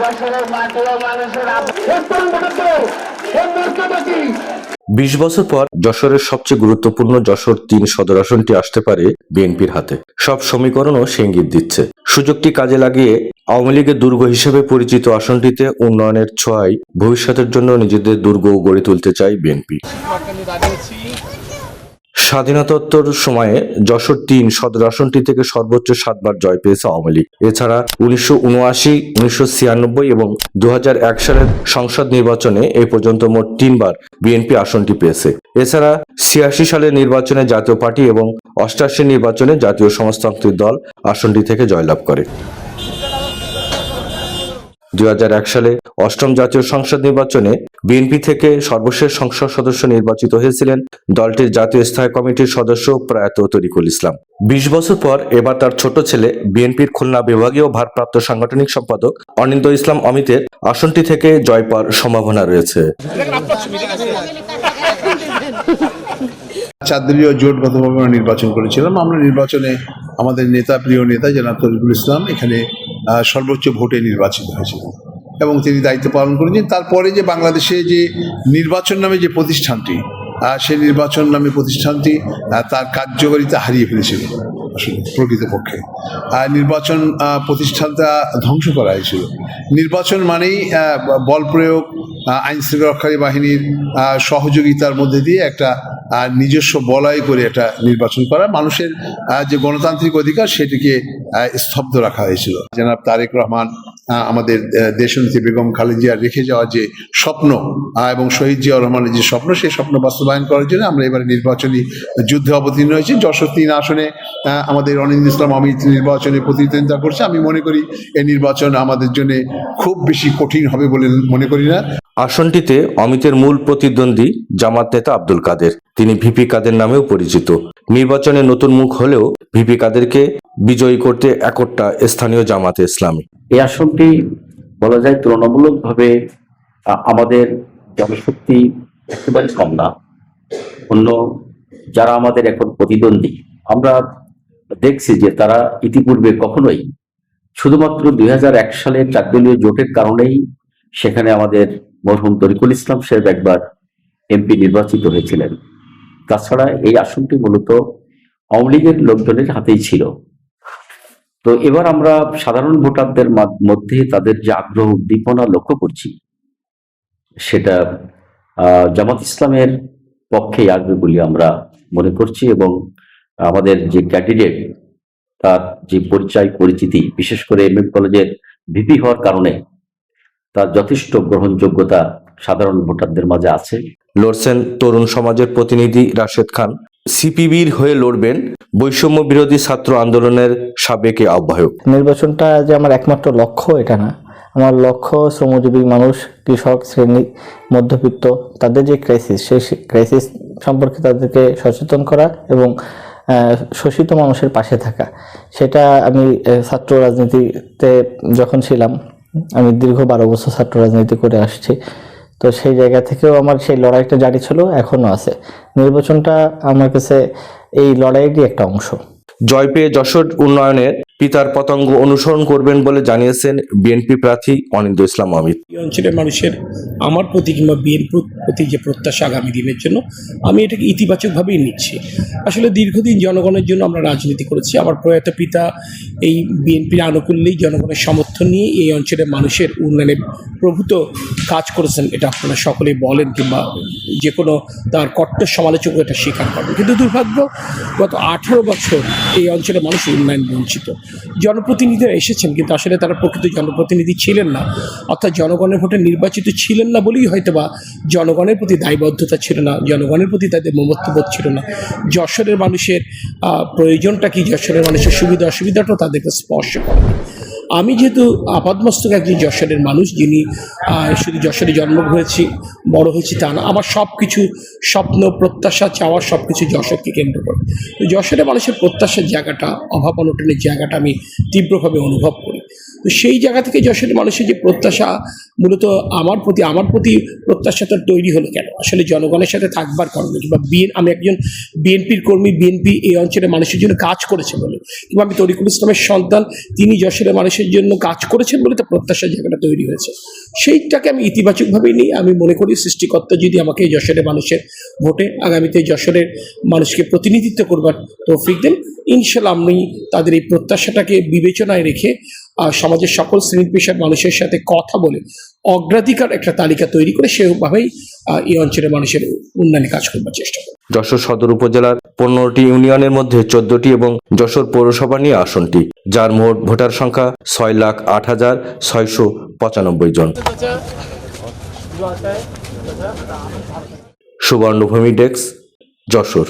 যশোরের মাটি ও মানুষের বিশ বছর পর যশোরের সবচেয়ে গুরুত্বপূর্ণ যশোর তিন সদর আসনটি আসতে পারে বিএনপির হাতে। সব সমীকরণও সে ইঙ্গিত দিচ্ছে। সুযোগটি কাজে লাগিয়ে আওয়ামী লীগের দুর্গ হিসেবে পরিচিত আসনটিতে উন্নয়নের ছোঁয়ায় ভবিষ্যতের জন্য নিজেদের দুর্গ গড়ে তুলতে চায় বিএনপি। স্বাধীনতোত্তর সময়ে যশোর তিন সদর আসনটি থেকে সর্বোচ্চ সাতবার জয় পেয়েছে আওয়ামী লীগ। এছাড়া উনিশশো উনআশি, উনিশশো ছিয়ানব্বই এবং দু হাজার এক সালের সংসদ নির্বাচনে এই পর্যন্ত মোট তিনবার বিএনপি আসনটি পেয়েছে। এছাড়া ছিয়াশি সালের নির্বাচনে জাতীয় পার্টি এবং অষ্টাশি নির্বাচনে জাতীয় সমাজতান্ত্রিক দল আসনটি থেকে জয়লাভ করে। দুই সালে অষ্টম জাতীয় সংসদ নির্বাচনে বিএনপি থেকে সর্বশেষ সংসদ সদস্য নির্বাচিত হয়েছিলেন দলটির জাতীয় স্থায়ী কমিটির সদস্য প্রয়াত তরিকুল ইসলাম। বিশ বছর পর এবার তার ছোট ছেলে, বিএনপির খুলনা বিভাগীয় ভারপ্রাপ্ত সাংগঠনিক সম্পাদক অনিন্দ ইসলাম অমিতের আসনটি থেকে জয় পাওয়ার সম্ভাবনা রয়েছে। চারদলীয় জোটগতভাবে আমরা নির্বাচন করেছিলাম। আমরা নির্বাচনে আমাদের নেতা, প্রিয় নেতা জনাব তরিকুল ইসলাম এখানে সর্বোচ্চ ভোটে নির্বাচিত হয়েছিলেন এবং তিনি দায়িত্ব পালন করেছেন। তারপরে যে বাংলাদেশে যে নির্বাচন নামে যে প্রতিষ্ঠানটি সেই নির্বাচন নামে প্রতিষ্ঠানটি তার কার্যকারিতা হারিয়ে ফেলেছিল আসলে প্রকৃতপক্ষে। আর নির্বাচন প্রতিষ্ঠানটা ধ্বংস করা হয়েছিল। নির্বাচন মানেই বল প্রয়োগ আইন শৃঙ্খলাকারী বাহিনীর সহযোগিতার মধ্যে দিয়ে একটা নিজস্ব বলয় করে এটা নির্বাচন করা। মানুষের যে গণতান্ত্রিক অধিকার সেটিকে স্তব্ধ রাখা হয়েছিল। জনাব তারেক রহমান আমাদের আহ, দেশনেত্রী বেগম খালেদিয়া রেখে যাওয়া যে স্বপ্ন এবং শহীদ জিয়া রহমানের যে স্বপ্ন সেই স্বপ্ন বাস্তবায়ন করার জন্য আমরা এবারে নির্বাচনী যুদ্ধে অবতীর্ণ হয়েছি। যশোর তিন আসনে আমাদের অনিন্দ ইসলাম অমিত নির্বাচনে প্রতিদ্বন্দ্বিতা করছে। আমি মনে করি এই নির্বাচন আমাদের জন্য খুব বেশি কঠিন হবে বলে মনে করি না। আসনটিতে অমিতের মূল প্রতিদ্বন্দ্বী জামাত নেতা আব্দুল কাদের। তিনি ভিপি কাদের নামেও পরিচিত। নির্বাচনে নতুন মুখ হলেও ভিপি কাদেরকে বিজয়ী করতে একটা স্থানীয় জামাতে ইসলামী। এই আসনটি বলা যায় তুলনামূলকভাবে আমাদের জনশক্তি একেবারে কম না। অন্য যারা আমাদের এখন প্রতিদ্বন্দ্বী, আমরা দেখছি যে তারা ইতিপূর্বে কখনোই, শুধুমাত্র দুই হাজার এক সালের চারদলীয় জোটের কারণেই সেখানে আমাদের মরহুম তরিকুল ইসলাম সাহেব একবার এমপি নির্বাচিত হয়েছিলেন। তাছাড়া এই আসনটি মূলত আওয়ামী লীগের লোকজনের হাতেই ছিল। তো এবার আমরা সাধারণ ভোটারদের মধ্যে তাদের যে আগ্রহ, উদ্দীপনা লক্ষ্য করছি, সেটা জামাত ইসলামের পক্ষেই আসবে বলে আমরা মনে করছি এবং আমাদের যে ক্যান্ডিডেট, তার যে পরিচয়, পরিচিতি, বিশেষ করে এম কলেজের ভিপি হওয়ার কারণে তার যথেষ্ট গ্রহণযোগ্যতা সাধারণ ভোটারদের মাঝে আছে। লড়ছেন তরুণ সমাজের প্রতিনিধি রাশেদ খান। সিপিবির হয়ে লড়বেন বৈষম্য বিরোধী ছাত্র আন্দোলনের সাবেক আহ্বায়ক। নির্বাচনটা যে আমার একমাত্র লক্ষ্য এটা না। আমার লক্ষ্য শ্রমজীবী মানুষ কৃষক শ্রেণি মধ্যবিত্ত তাদের যে ক্রাইসিস সেই ক্রাইসিস সম্পর্কে তাদেরকে সচেতন করা এবং শোষিত মানুষের পাশে থাকা। সেটা আমি ছাত্র রাজনীতিতে যখন ছিলাম আমি দীর্ঘ বারো বছর ছাত্র রাজনীতি করে আসছি। তো সেই জায়গা থেকেও আমার সেই লড়াইটা জারি ছিল এখনও আছে। নির্বাচনটা আমার কাছে এই লড়াইয়েরই একটা অংশ। জয় পেয়ে যশোর উন্নয়নের পিতার পতঙ্গ অনুসরণ করবেন বলে জানিয়েছেন বিএনপি প্রার্থী অনিন্দ ইসলাম অমিত অঞ্চলের মানুষের আমার প্রতি কিংবা বিএনপির প্রতি যে প্রত্যাশা আগামী দিনের জন্য, আমি এটাকে ইতিবাচকভাবেই নিচ্ছি। আসলে দীর্ঘদিন জনগণের জন্য আমরা রাজনীতি করেছি। আমার প্রয়াত পিতা এই বিএনপির আনুকূল্যেই জনগণের সমর্থন নিয়ে এই অঞ্চলের মানুষের উন্নয়নে প্রভূত কাজ করেছেন, এটা আপনারা সকলেই বলেন কিংবা যে কোনো তার কট্টর সমালোচক এটা স্বীকার করেন। কিন্তু দুর্ভাগ্য, গত আঠেরো বছর এই অঞ্চলের মানুষ উন্নয়ন বঞ্চিত। জনপ্রতিনিধিরা এসেছেন, কিন্তু আসলে তারা প্রকৃত জনপ্রতিনিধি ছিলেন না। অর্থাৎ জনগণের ভোটে নির্বাচিত ছিলেন না বলেই হয়তো বা জনগণের প্রতি দায়বদ্ধতা ছিল না, জনগণের প্রতি তাদের মমত্ববোধ ছিল না। যশোরের মানুষের প্রয়োজনটা কি? যশোরের মানুষের সুবিধা অসুবিধাটাও তাদেরকে স্পর্শ করে। আমি যেহেতু আপাদমস্তক একজন যশোরের মানুষ, যিনি শুধু যশোরে জন্ম হয়েছি, বড় হয়েছি তা না, আমার সব কিছু স্বপ্ন, প্রত্যাশা চাওয়ার সব কিছু যশোরকে কেন্দ্র করে। তো যশোরের মানুষের প্রত্যাশার জায়গাটা, অভাব অনটনের জায়গাটা আমি তীব্রভাবে অনুভব তো সেই জায়গা থেকে যশোরের মানুষের যে প্রত্যাশা, মূলত আমার প্রতি আমার প্রতি প্রত্যাশাটা তৈরি হলো কেন? আসলে জনগণের সাথে থাকবার কারণে কিংবা বিএন, আমি একজন বিএনপির কর্মী, বিএনপি এই অঞ্চলের মানুষের জন্য কাজ করেছে বলে, কিংবা আমি তরিকুল ইসলামের সন্তান, তিনি যশোরের মানুষের জন্য কাজ করেছেন বলে তো প্রত্যাশার জায়গাটা তৈরি হয়েছে। সেইটাকে আমি ইতিবাচকভাবেই নিই। আমি মনে করি সৃষ্টিকর্তা যদি আমাকে যশোরের মানুষের ভোটে আগামীতে যশোরের মানুষকে প্রতিনিধিত্ব করবার তৌফিক দেন ইনশাল্লাহ আমি তাদের এই প্রত্যাশাটাকে বিবেচনায় রেখে সমাজের সকল শ্রেণি পেশার মানুষের সাথে কথা বলে অগ্রাধিকার একটা তালিকা তৈরি করে সেভাবেই এই অঞ্চলের মানুষের উন্নয়নে কাজ করবার চেষ্টা করব। যশোর সদর উপজেলার পনেরোটি ইউনিয়নের মধ্যে চোদ্দটি এবং যশোর পৌরসভা নিয়ে আসনটি, যার মোট ভোটার সংখ্যা ছয় লাখ আট হাজার ছয়শো পঁচানব্বই জন। সুবর্ণভূমি ডেস্ক, যশোর।